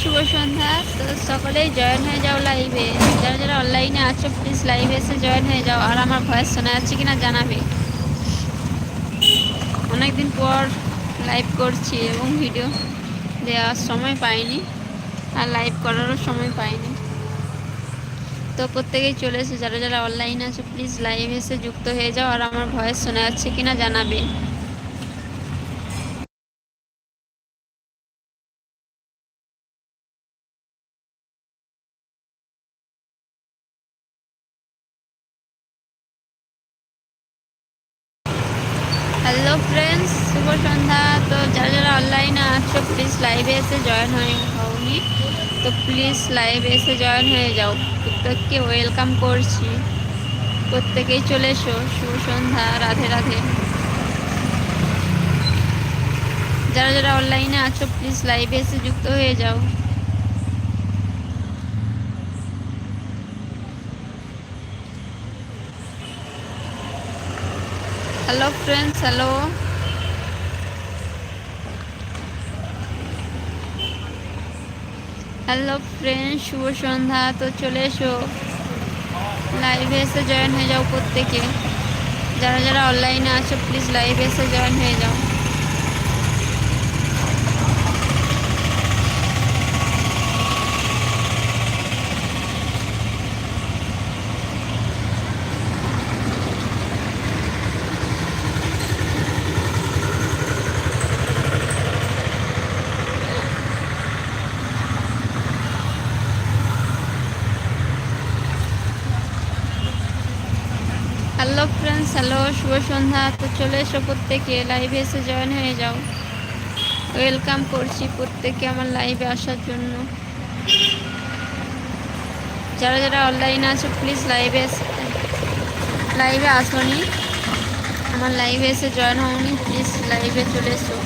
শুভ সন্ধ্যা। তো সকলেই জয়েন হয়ে যাও লাইভে যারা যারা অনলাইনে আছো প্লিজ লাইভে এসে জয়েন হয়ে যাও। আর আমার ভয়েস শোনা যাচ্ছে কিনা জানাবে। অনেকদিন পর লাইভ করছি এবং ভিডিও দেওয়ার সময় পাইনি। আর লাইভ করারও সময় পাইনি। তো প্রত্যেকেই চলে এসে। যারা যারা অনলাইনে আছো প্লিজ লাইভ এসে যুক্ত হয়ে যাও। আর আমার ভয়েস শোনা যাচ্ছে কিনা জানাবে হ্যালো ফ্রেন্ডস শুভ সন্ধ্যা তো যারা যারা অনলাইনে আছো প্লিজ লাইভে এসে জয়েন হয়ে হওনি। তো প্লিজ লাইভে এসে জয়েন হয়ে যাও। প্রত্যেককে ওয়েলকাম করছি। প্রত্যেকেই চলে এসো। শুভ সন্ধ্যা। রাধে রাধে। যারা যারা অনলাইনে আছো প্লিজ লাইভে এসে যুক্ত হয়ে যাও। Hello friends hello hello friend শুভ সন্ধ্যা। তো চলে এসো। লাইভে এসে জয়েন হয়ে যাও প্রত্যেকে। যারা যারা অনলাইনে আছো প্লিজ লাইভে এসে জয়েন হয়ে যাও। হ্যালো ফ্রেন্ডস, হ্যালো, শুভ সন্ধ্যা। তো চলে এসো প্রত্যেকে লাইভে এসে জয়েন হয়ে যাও। ওয়েলকাম করছি প্রত্যেকে আমার লাইভে আসার জন্য। যারা যারা অনলাইনে আছো প্লিজ লাইভে লাইভে আসোনি। আমার লাইভে এসে জয়েন হওনি প্লিজ লাইভে চলে এসো।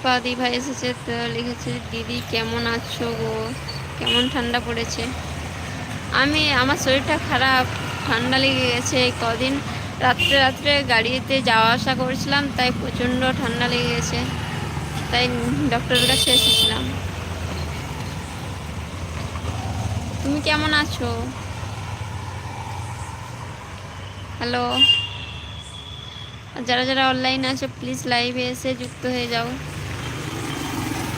শিল্পা দি ভাই এসেছে তো লিখেছে, দিদি কেমন আছো গো? কেমন ঠান্ডা পড়েছে? আমি, আমার শরীরটা খারাপ, ঠান্ডা লেগে গেছে। কদিন রাত্রে রাত্রে গাড়িতে যাওয়া আসা করেছিলাম, তাই প্রচণ্ড ঠান্ডা লেগে গেছে। তাই ডক্টরের কাছে এসেছিলাম। তুমি কেমন আছো? হ্যালো যারা যারা অনলাইন আছে প্লিজ লাইভে এসে যুক্ত হয়ে যাও।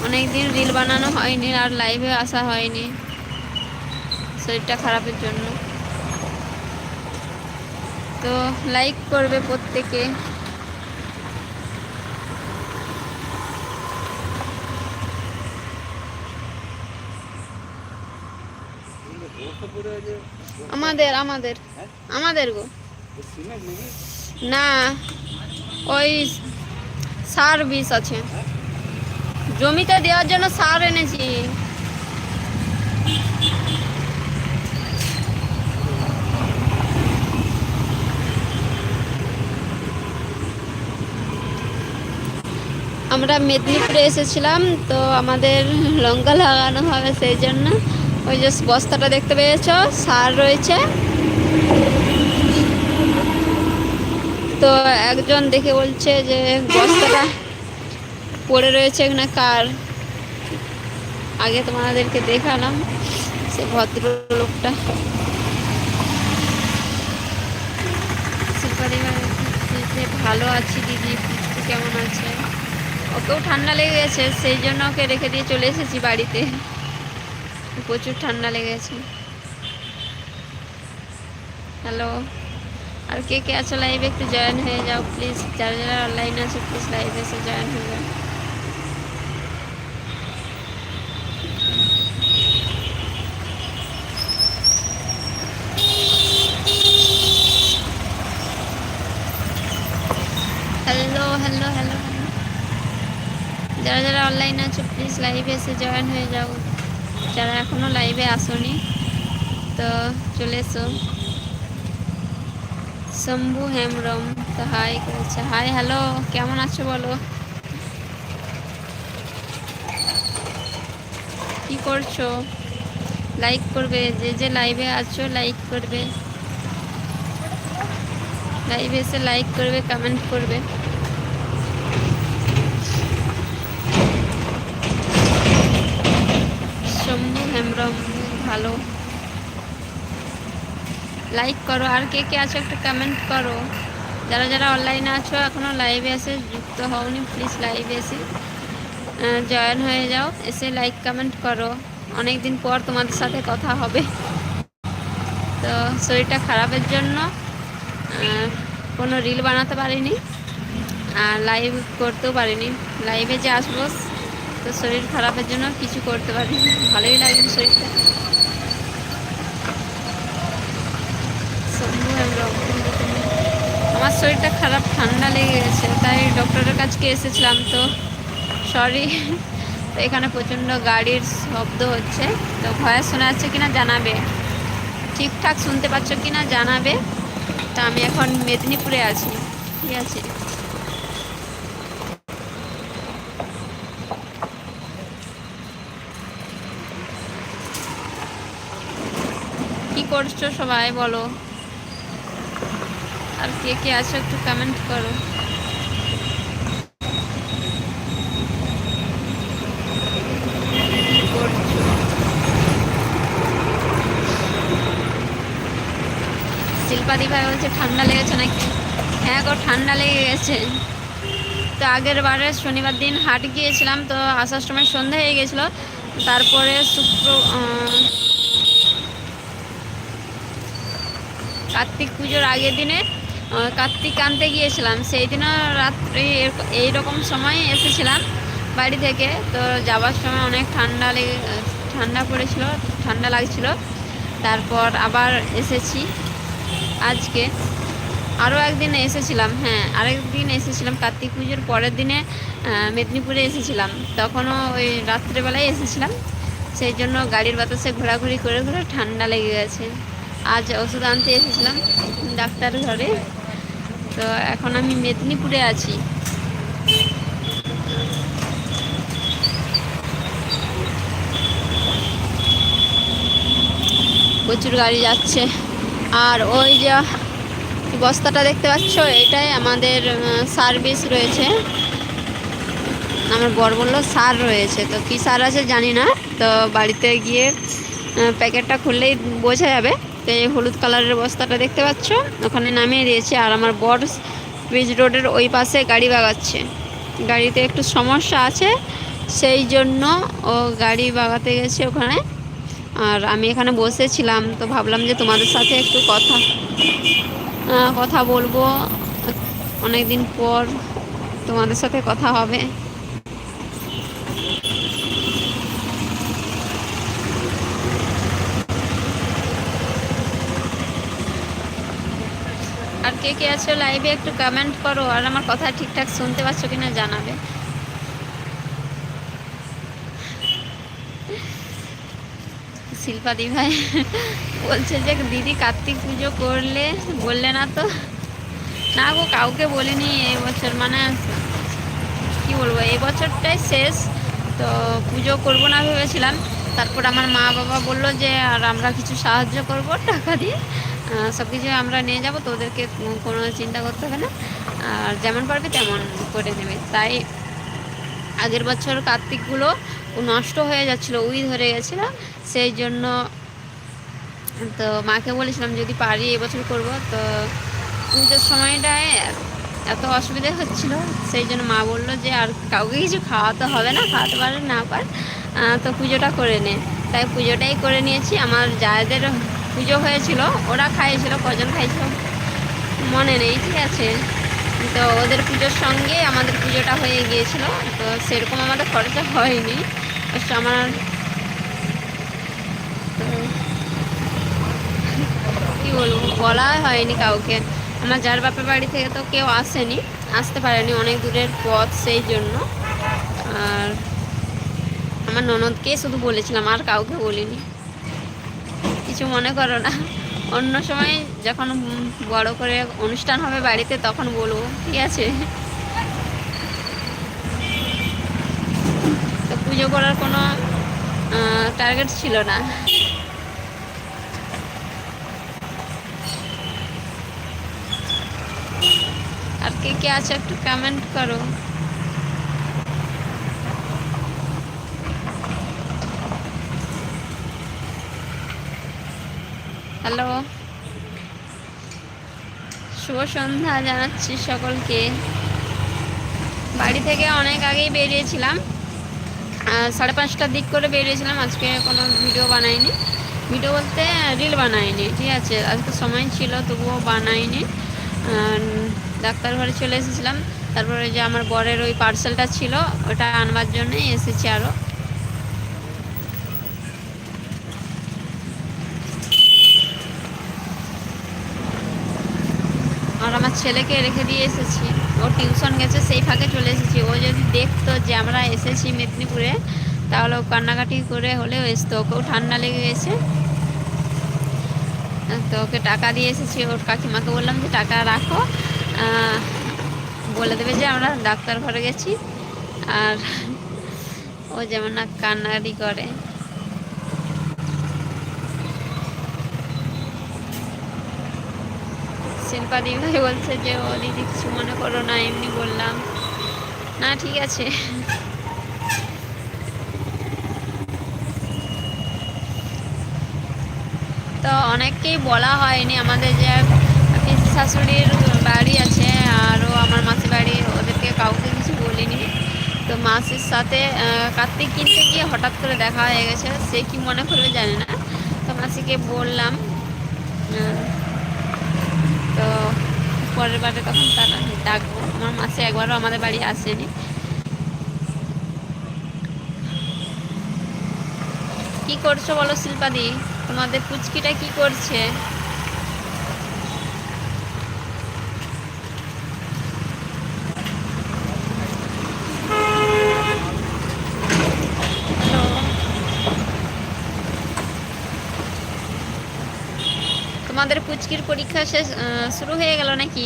অনেক দিন রিল বানানো হয়নি আর লাইভে আসা হয়নি। শরীরটা খারাপের জন্য। তো লাইক করবে প্রত্যেকে। আমাদের আমাদের। আমাদের গো। না, ওই সার্ভিস আছে। জমিতে দেওয়ার জন্য সার এনেছি। আমরা মেদিনীপুরে এসেছিলাম, তো আমাদের লঙ্কা লাগানো হবে সেই জন্য। ওই যে বস্তাটা দেখতে পেয়েছ, সার রয়েছে। তো একজন দেখে বলছে যে বস্তাটা পড়ে রয়েছে এখানে কার? আগে তোমাদেরকে দেখালাম, সে ভদ্রলোকটা। ভালো আছি দিদি কেমন আছে? ওকেও ঠান্ডা লেগে গেছে সেই জন্য ওকে রেখে দিয়ে চলে এসেছি বাড়িতে। প্রচুর ঠান্ডা লেগেছে। হ্যালো, আর কে কে আছো লাইভে একটু জয়েন হয়ে যাও প্লিজ যারা যারা অনলাইনে আছে প্লিজ লাইভে এসে জয়েন হয়ে যাও হ্যালো হ্যালো হ্যালো যারা যারা অনলাইনে আছো প্লিজ লাইভে এসে জয়েন হয়ে যাও। যারা এখনও লাইভে আসনি, তো চলে এসো। শম্ভু হেমরম তো হাই করেছে। হাই হ্যালো কেমন আছো বলো? কি করছ? লাইক করবে, যে যে লাইভে আছো লাইক করবে। লাইভে এসে লাইক করবে কমেন্ট করবে। হেমব্রম ভালো। লাইক করো। আর কে কে আছো একটু কমেন্ট করো। যারা যারা অনলাইনে আছো এখনও লাইভে এসে যুক্ত হওনি প্লিজ লাইভে এসে জয়েন হয়ে যাও। এসে লাইক কমেন্ট করো। অনেক দিন পর তোমাদের সাথে কথা হবে। তো শরীরটা খারাপের জন্য কোনো রিল বানাতে পারিনি। আর লাইভ করতেও পারিনি। লাইভে যে আসব তো শরীর খারাপের জন্য কিছু করতে পারি ভালোই লাগে শরীরটা। আমার শরীরটা খারাপ, ঠান্ডা লেগে গেছে। তাই ডক্টরের কাছকে এসেছিলাম তো। সরি তো এখানে প্রচণ্ড গাড়ির শব্দ হচ্ছে। তো ভয়ে শোনা যাচ্ছে কিনা জানাবে। ঠিকঠাক শুনতে পাচ্ছ কিনা জানাবে। তা আমি এখন মেদিনীপুরে আছি। ঠিক আছে? করছ সবাই বলো। আর কে কে আছো একটু কমেন্ট করো। শিল্পাদি ভাই বলছে, ঠান্ডা লেগেছে নাকি? হ্যাঁ গো, ঠান্ডা লেগে গেছে। তো আগের বারে শনিবার দিন হাট গিয়েছিলাম, তো আসার সময় সন্ধ্যা হয়ে গেছিল। তারপরে শুক্র কার্তিক পুজোর আগের দিনে কার্তিক আনতে গিয়েছিলাম। সেই দিনও রাত্রি এইরকম সময় এসেছিলাম বাড়ি থেকে। তো যাওয়ার সময় অনেক ঠান্ডা লেগে ঠান্ডা পড়েছিল, ঠান্ডা লাগছিল। তারপর আবার এসেছি আজকে। আরও একদিন এসেছিলাম হ্যাঁ আরেকদিন এসেছিলাম। কার্তিক পুজোর পরের দিনে মেদিনীপুরে এসেছিলাম। তখনও ওই রাত্রেবেলায় এসেছিলাম। সেই জন্য গাড়ির বাতাসে ঘোরাঘুরি করে ঘুরে ঠান্ডা লেগে গেছে। আজ ওষুধ আনতে এসেছিলাম ডাক্তার ঘরে। তো এখন আমি মেদিনীপুরে আছি। প্রচুর গাড়ি যাচ্ছে। আর ওই যে বস্তাটা দেখতে পাচ্ছ, এটাই আমাদের সার্ভিস রয়েছে। আমার বর বলল, সার রয়েছে। তো কী সার আছে জানি না। তো বাড়িতে গিয়ে প্যাকেটটা খুললেই বোঝা যাবে। তো এই হলুদ কালারের বস্তাটা দেখতে পাচ্ছ? ওখানে নামিয়ে দিয়েছে। আর আমার বর ব্রিজ রোডের ওই পাশে গাড়ি বাগাচ্ছে। গাড়িতে একটু সমস্যা আছে, সেই জন্য ও গাড়ি বাগাতে গেছে ওখানে। আর আমি এখানে বসেছিলাম, তো ভাবলাম যে তোমাদের সাথে একটু কথা কথা বলব। অনেক দিন পর তোমাদের সাথে কথা হবে। কে কে আছো লাইভে একটু কমেন্ট করো, আর আমার কথা ঠিকঠাক শুনতে পাচ্ছ কিনা জানাবে। শিল্পাদি ভাই বলছে যে, দিদি কার্তিক পুজো করলে? বললে না তো। না গো, কাউকে বলিনি, এই বছর মানে কি বলব, এই বছরটাই শেষ, তো পুজো করব না ভেবেছিলাম। তারপর আমার মা বাবা বলল যে, আর আমরা কিছু সাহায্য করব টাকা দিয়ে। সব কিছু আমরা নিয়ে যাব, তো ওদেরকে কোনো চিন্তা করতে হবে না। আর যেমন পারবে তেমন করে নেবে। তাই আগের বছর কার্তিকগুলো নষ্ট হয়ে যাচ্ছিল, উই ধরে গেছিল। সেই জন্য তো মাকে বলেছিলাম, যদি পারি এবছর করব। তো পুজোর সময়টায় এত অসুবিধা হচ্ছিল, সেই জন্য মা বলল যে, আর কাউকে কিছু খাওয়াতে হবে না, খাওয়াতে পারে না, পার। তো পুজোটা করে নে। তাই পুজোটাই করে নিয়েছি। আমার যাদের পুজো হয়েছিল, ওরা খাইয়েছিল, কজন খাইছিল মনে নেই, ঠিক আছে। তো ওদের পুজোর সঙ্গে আমাদের পুজোটা হয়ে গিয়েছিল, তো সেরকম আমাদের খরচা হয়নি। আমার কি বলব বলা হয়নি কাউকে। আমার যার বাপের বাড়ি থেকে তো কেউ আসেনি, আসতে পারেনি, অনেক দূরের পথ সেই জন্য। আর আমার ননদকেই শুধু বলেছিলাম, আর কাউকে বলিনি। কিছু মনে করো না। অন্য সময় যখন বড় করে অনুষ্ঠান হবে বাড়িতে, তখন বলব, ঠিক আছে। তো পুজো করার কোনো টার্গেট ছিল না। আর কে কে আছে একটু কমেন্ট করো। হ্যালো। শুভ সন্ধ্যা জানাচ্ছি সকলকে। বাড়ি থেকে অনেক আগেই বেরিয়েছিলাম। সাড়ে পাঁচটার দিক করে বেরিয়েছিলাম। আজকে কোনো ভিডিও বানাইনি। ভিডিও বলতে রিল বানাইনি, ঠিক আছে? আজকে সময় ছিল, তবুও বানাইনি। ডাক্তার ঘরে চলে এসেছিলাম। তারপরে যে আমার বরের ওই পার্সেলটা ছিল, ওটা আনবার জন্যই এসেছি আরও আর আমার ছেলেকে রেখে দিয়ে এসেছি। ও টিউশন গেছে, সেই ফাঁকে চলে এসেছি। ও যদি দেখতো যে আমরা এসেছি মেদিনীপুরে, তাহলে ও কান্নাকাটি করে হলেও এসতো। ওকেও ঠান্ডা লেগে গেছে। তো ওকে টাকা দিয়ে এসেছি। ওর কাকিমাকে বললাম যে, টাকা রাখো। বলে দেবে যে, আমরা ডাক্তার ঘরে গেছি। আর ও যেমন না কান্নাকাটি করে। শিল্পা ভাই বলছে যে, ও দিদি, কিছু মনে করো না, এমনি বললাম। না, ঠিক আছে। তো অনেককেই বলা হয়নি, আমাদের যে শাশুড়ির বাড়ি আছে, আরও আমার মাসির বাড়ি, ওদেরকে কাউকে কিছু বলিনি। তো মাসির সাথে কার্তিক কিনতে গিয়ে হঠাৎ করে দেখা হয়ে গেছে, সে কি মনে করবে জানে না। তো মাসিকে বললাম তো পরের বারে তখন তারা ডাকবো। আমার মাসে একবারও আমাদের বাড়ি আসেনি। কি করছ বলো শিল্পাদি? তোমাদের পুচকিটা কি করছে? তোমাদের পুচকির পরীক্ষা শেষ শুরু হয়ে গেল নাকি?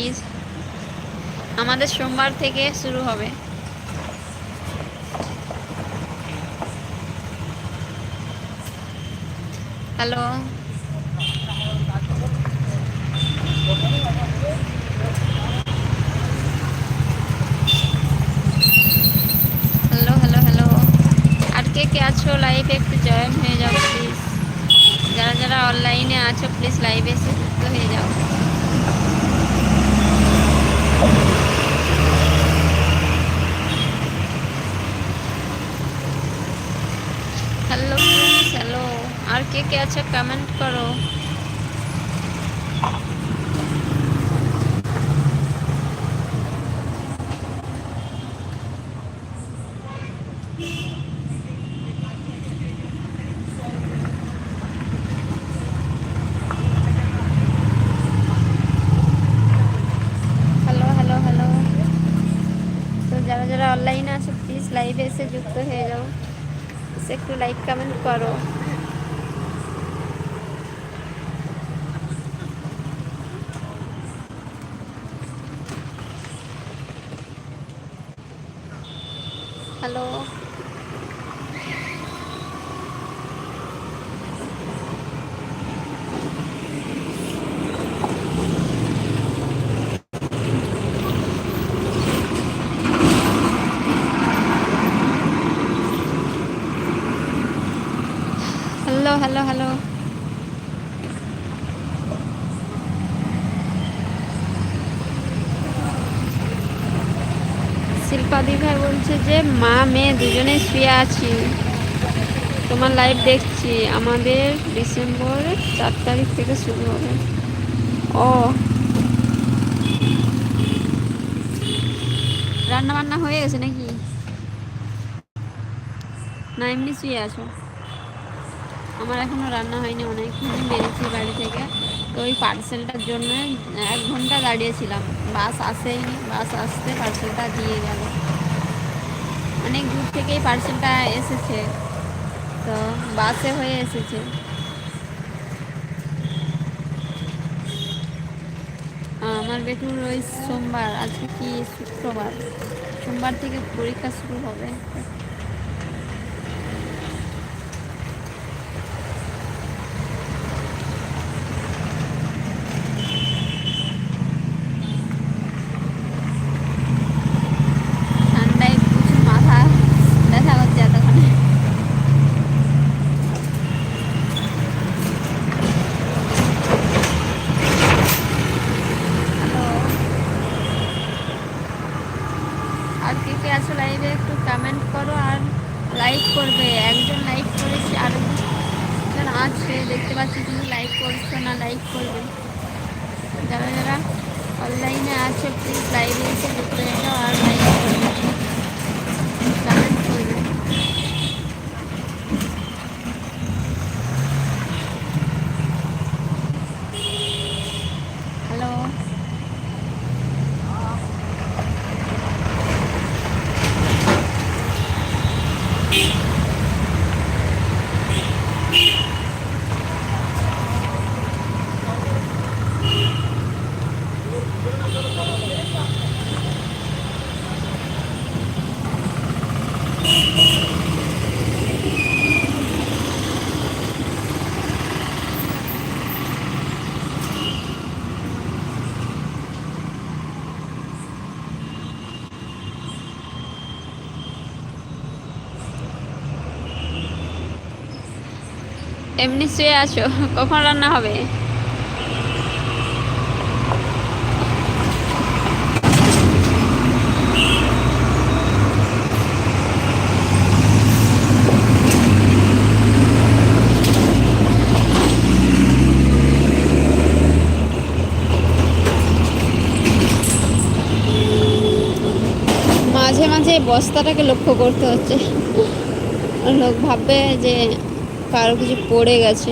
আমাদের সোমবার থেকে শুরু হবে। হ্যালো। Hello hello hello. আর কে কে আছো? লাইভে একটু জয়েন হয়ে প্লিজ যারা যারা অনলাইনে আছো প্লিজ লাইভে এসে যুক্ত হয়ে যাও হ্যালো প্লিজ হ্যালো আর কে কে আছে কমেন্ট করো অনলাইনে আছো প্লিজ লাইভে এসে যুক্ত হয়ে যাও একটু লাইক কমেন্ট করো হ্যালো হ্যালো হ্যালো শিল্পাদি ভাই বলছে যে মা, মেয়ে দুজনে শুয়ে আছি। তোমার লাইভ দেখছি। আমাদের ডিসেম্বর চার তারিখ থেকে শুরু হবে। ও। রান্না বান্না হয়ে গেছে নাকি? না, এমনি শুয়ে আছো। আমার এখনও রান্না হয়নি অনেকক্ষণ বেরিয়েছি বাড়ি থেকে। তো ওই পার্সেলটার জন্য এক ঘণ্টা দাঁড়িয়েছিলাম। বাস আসেইনি বাস আসতে পার্সেলটা দিয়ে গেল। অনেক দূর থেকেই পার্সেলটা এসেছে। তো বাসে হয়ে এসেছে। আমার বেটুর ওই সোমবার, আজকে কি শুক্রবার? সোমবার থেকে পরীক্ষা শুরু হবে ঠান্ডায় প্রচুর মাথা ব্যথা করছে এতক্ষণে হ্যালো আর কে কে আছো লাইভে একটু কমেন্ট করো আর লাইক করবে একজন লাইক করেছে আর একজন আছে দেখতে পাচ্ছি তুমি লাইক করছ না লাইক করবে যারা যারা অনলাইনে আছে প্লিজ লাইভে এসে যুক্ত হয়ে যাও আর লাইক করবে কমেন্ট করবে হ্যালো এমনি শুয়ে আছো? কখন রান্না হবে? মাঝে মাঝে বস্তাটাকে লক্ষ্য করতে হচ্ছে। লোক ভাববে যে কারও কিছু পড়ে গেছে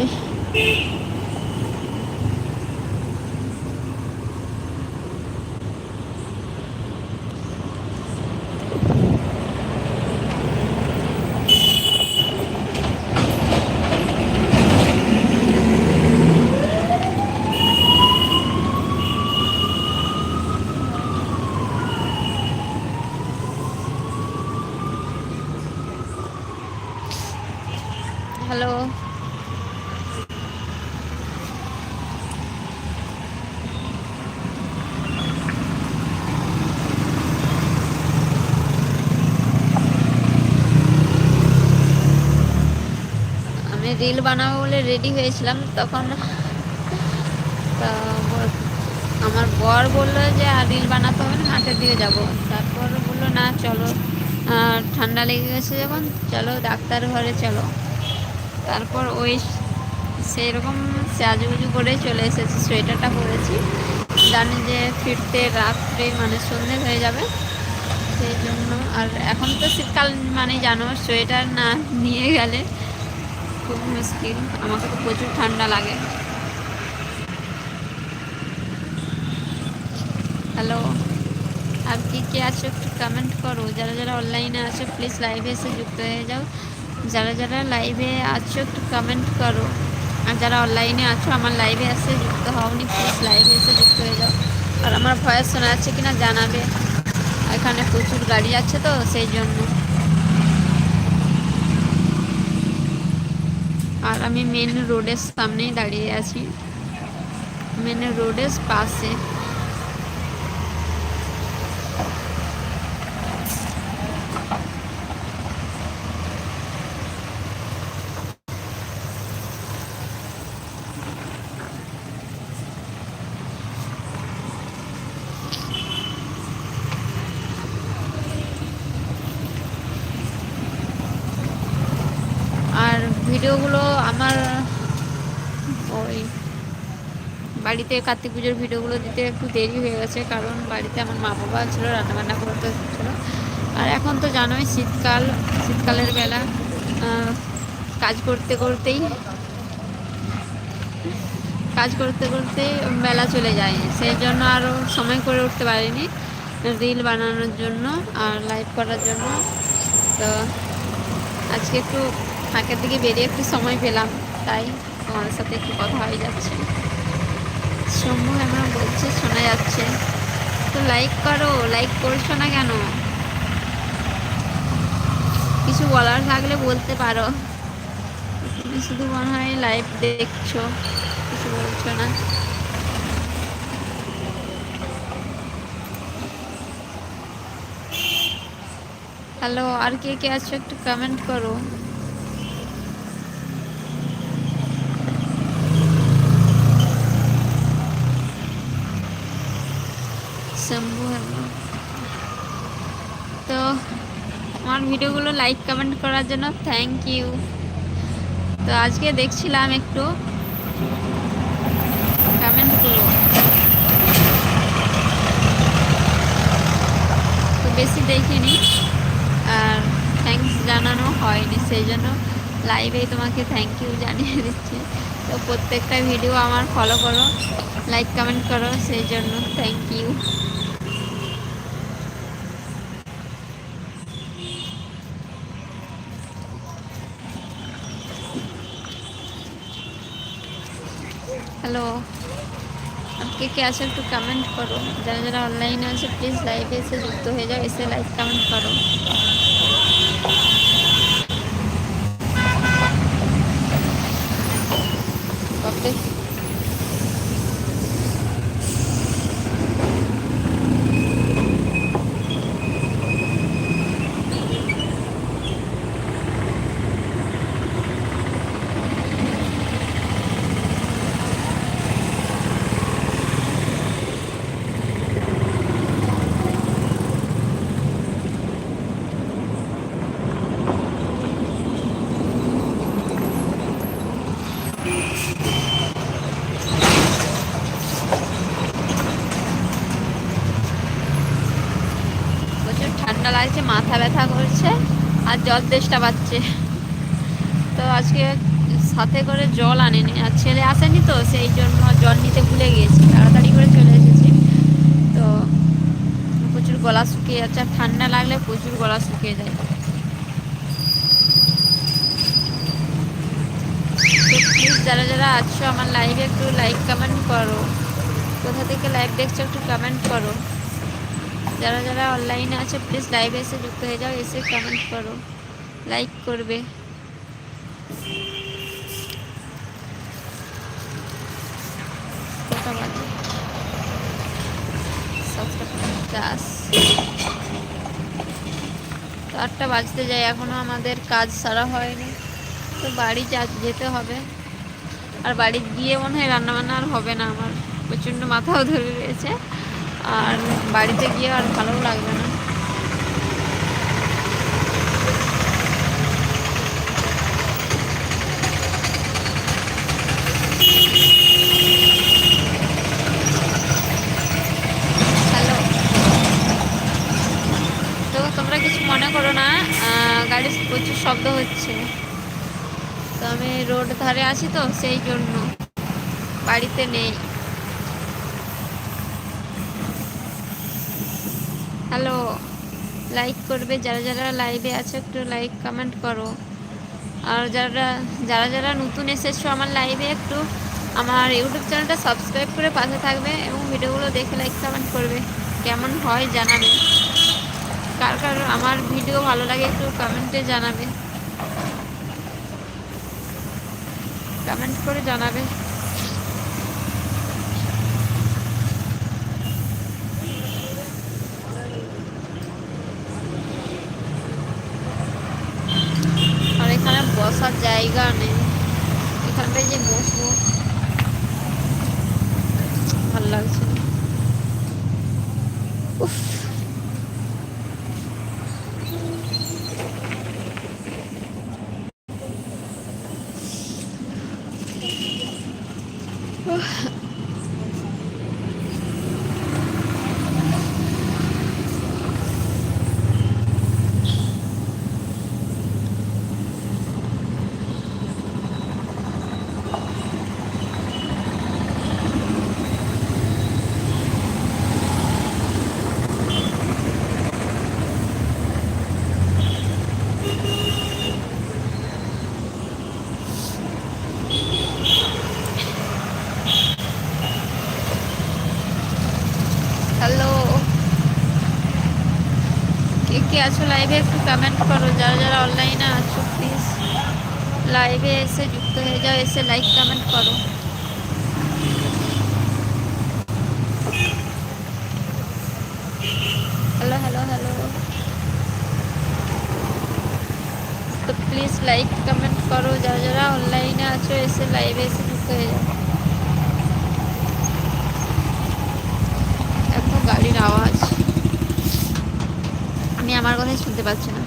হ্যালো আমি রিল বানাবো বলে রেডি হয়েছিলাম, তখন আমার বর বলল যে, আর রিল বানাতে হবে না, মাঠের দিকে যাব। তারপর বলল, না, চলো। ঠান্ডা লেগে গেছে যখন, চলো, ডাক্তার ঘরে চলো। তারপর ওই সেই রকম সাজুগুজু করে চলে এসেছি, সোয়েটারটা পরেছি। জানি যে ফিরতে রাত্রে মানে সন্ধে হয়ে যাবে, সেই জন্য। আর এখন তো শীতকাল মানে জানো, সোয়েটার না নিয়ে গেলে খুব মুশকিল। আমাকে তো প্রচুর ঠান্ডা লাগে। হ্যালো আর কি কি আছো একটু কমেন্ট করো। যারা যারা অনলাইনে আছো প্লিজ লাইভে এসে যুক্ত হয়ে যাও। যারা যারা লাইভে আছো, একটু কমেন্ট করো। আর যারা অনলাইনে আছো, আমার লাইভে এসে যুক্ত হওনি প্লিজ লাইভে এসে যুক্ত হয়ে যাও। আর আমার ভয়েস শোনা যাচ্ছে কিনা জানাবে। এখানে প্রচুর গাড়ি আছে তো, সেই জন্য। আর আমি মেন রোডের সামনেই দাঁড়িয়ে আছি। মেন রোডের পাশে আর ভিডিওগুলো আমার ওই বাড়িতে কার্তিক পুজোর ভিডিওগুলো দিতে একটু দেরি হয়ে গেছে, কারণ বাড়িতে আমার মা বাবা ছিল, রান্নাবান্না করতে হচ্ছিল। আর এখন তো জানোই শীতকাল, শীতকালের বেলা কাজ করতে করতেই, কাজ করতে করতে বেলা চলে যায়। সেই জন্য আরও সময় করে উঠতে পারিনি, রিল বানানোর জন্য আর লাইভ করার জন্য। তো আজকে একটু ফাঁকের দিকে বেরিয়ে একটু সময় পেলাম, তাই তোমাদের সাথে একটু কথা হয়ে যাচ্ছে। শম্ভু আমরা বলছে, শোনা যাচ্ছে। তো লাইক করো লাইক করছ না কেন? কিছু বলার থাকলে বলতে পারো। তুমি শুধু মনে হয় লাইভ দেখছ, কিছু বলছো না। হ্যালো আর কে কে আছো একটু কমেন্ট করো। শম্ভু তো আমার ভিডিওগুলো লাইক কমেন্ট করার জন্য থ্যাংক ইউ তো আজকে দেখছিলাম একটু কমেন্ট করো তো বেশি দেখিনি, আর থ্যাংকস জানানো হয়নি, সেই জন্য লাইভেই তোমাকে থ্যাংক ইউ জানিয়ে দিচ্ছি। তো প্রত্যেকটা ভিডিও আমার ফলো করো লাইক কমেন্ট করো, সেই জন্য থ্যাংক ইউ হ্যালো কে কে আছে একটু কমেন্ট করো যারা যারা অনলাইনে আছে প্লিজ লাইভে এসে যুক্ত হয়ে যাও এসে লাইভ কমেন্ট করো ঠান্ডা লাগছে মাথা ব্যথা করছে আর জল তেষ্টা পাচ্ছে। তো আজকে সাথে করে জল আনেনি, আর ছেলে আসেনি তো, সেই জন্য জল নিতে ভুলে গিয়েছি, তাড়াতাড়ি করে চলে এসেছি। তো প্রচুর গলা শুকিয়ে যাচ্ছে, আর ঠান্ডা লাগলে প্রচুর গলা শুকিয়ে যায়। যারা যারা আছো আমার লাইভে একটু লাইক কমেন্ট করো। কোথা থেকে লাইভ দেখছ একটু কমেন্ট করো। যারা যারা অনলাইনে আছে প্লিজ লাইভে এসে যুক্ত হয়ে যাও, এসে কমেন্ট করো লাইক করবে। আটটা বাজতে যাই এখনও আমাদের কাজ সারা হয়নি। তো বাড়ি যেতে হবে। আর বাড়ি গিয়ে মনে হয় রান্নাবান্না আর হবে না আমার। প্রচণ্ড মাথাও ধরে রয়েছে। আর বাড়িতে গিয়ে আর ভালো লাগবে না। গাড়ির প্রচুর শব্দ হচ্ছে। তো আমি রোড ধারে আছি তো, সেই জন্য বাড়িতে নেই। হ্যালো লাইক করবে, যারা যারা লাইভে আছে একটু লাইক কমেন্ট করো। আর যারা যারা যারা নতুন এসেছ আমার লাইভে একটু, আমার ইউটিউব চ্যানেলটা সাবস্ক্রাইব করে পাশে থাকবে এবং ভিডিওগুলো দেখে লাইক কমেন্ট করবে। কেমন হয় জানাবে। কার কার আমার ভিডিও ভালো লাগে একটু কমেন্টে জানাবে। কমেন্ট করে জানাবে। এখানটায় যে বসবো। ভালো লাগছে। লাইভে একটু কমেন্ট করো, যারা যারা অনলাইনে আছো প্লিজ লাইভে এসে যুক্ত হয়ে যাও, এসে লাইক কমেন্ট করো। হ্যালো হ্যালো হ্যালো তো প্লিজ লাইক কমেন্ট করো, যারা যারা অনলাইনে আছো, এসে লাইভে এসে যুক্ত হয়ে যাও। এত গাড়ির আওয়াজ। আমার কথাই শুনতে পাচ্ছে না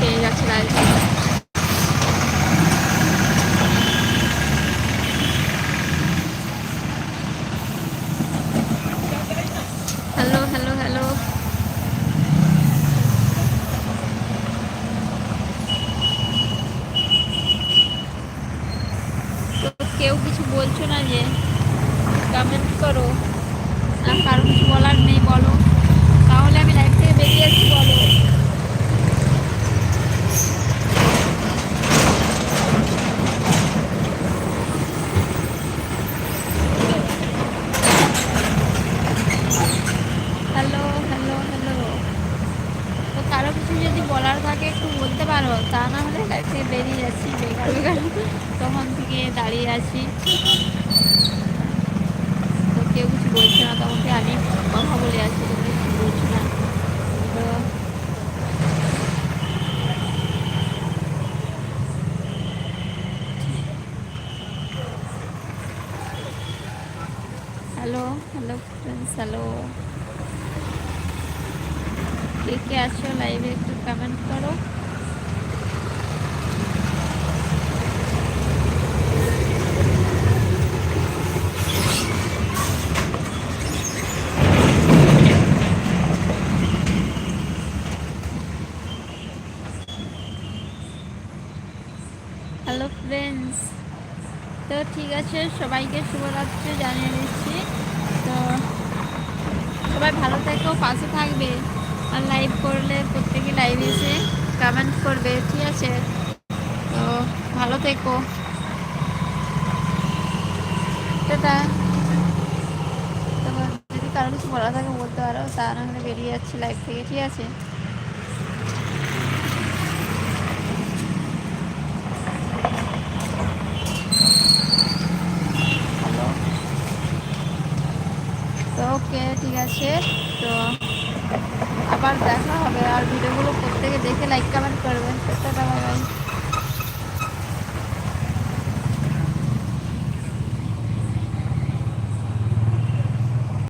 পেয়ে যাচ্ছে লাইভ হ্যালো হ্যালো হ্যালো তো কেউ কিছু বলছো না যে কমেন্ট করো না কারও কিছু বলার নেই বলো তাহলে আমি লাইভ থেকে বেরিয়ে আসছি বলো হ্যালো হ্যালো হ্যালো তো কারও কিছু যদি বলার থাকে, একটু বলতে পারো। তা না হলে থেকে বেরিয়ে যাচ্ছি, বেকার বেকার। তখন থেকে দাঁড়িয়ে আছি। তো কেউ কিছু বলছে না তখন থেকে আমি কথা বলে আছি তোমরা বলছো না। তো হ্যালো হ্যালো ফ্রেন্ডস হ্যালো। কে কে আছো লাইভে একটু? কমেন্ট করো। হ্যালো ফ্রেন্ডস তো ঠিক আছে, সবাইকে শুভরাত্রি জানিয়ে দিচ্ছি। তো সবাই ভালো থেকো, পাশে থাকবে। আর লাইভ করলে প্রত্যেকে লাইভ এসে কমেন্ট করবে ঠিক আছে? তো ভালো থেকো। টাটা। যদি কারও কিছু বলা থাকে বলতে পারো তা না হলে বেরিয়ে যাচ্ছি লাইভ থেকে ঠিক আছে? ওকে ঠিক আছে। তো দেখে লাইক কমেন্ট করবেন